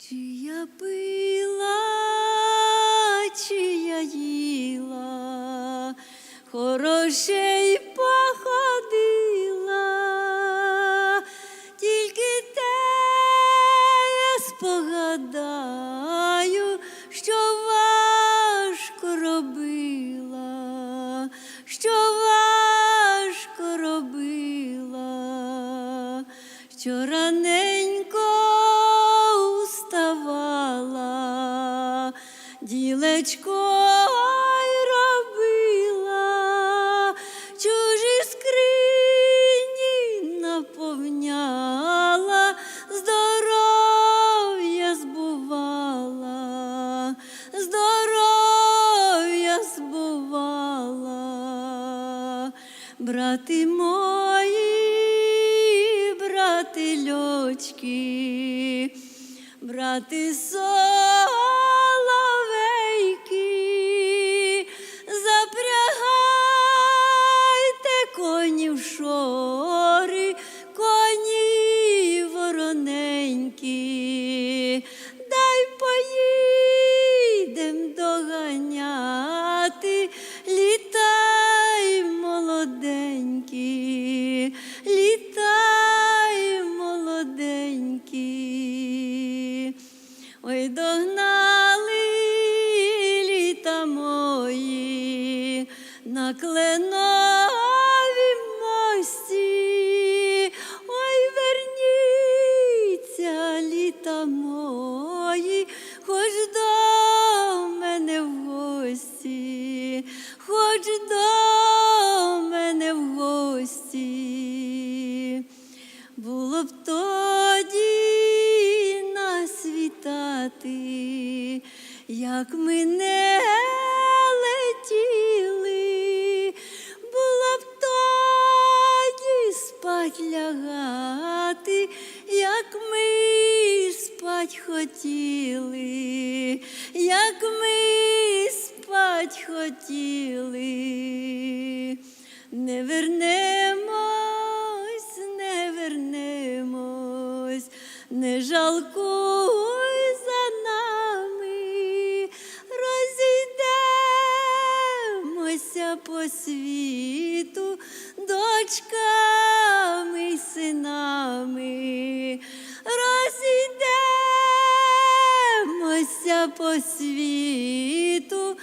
Чи я пила, чи я їла, хороше й походила, тільки те я спогадаю, що важко робила, що важко робила, що раненько робила, чужі скрині наповняла, здоров'я збувала, здоров'я збувала, брати мої, брати льочки, брати соловейки, вороненькі, дай поїдем доганяти, літай, молоденькі, літай, молоденькі. Ой, догнали літа мої. На кленовім спать лягати, як ми спать хотіли, як ми спать хотіли, не вернемось, не вернемось, не жалкуй за нами, розійдемося по світу, дочками розійдемося по світу,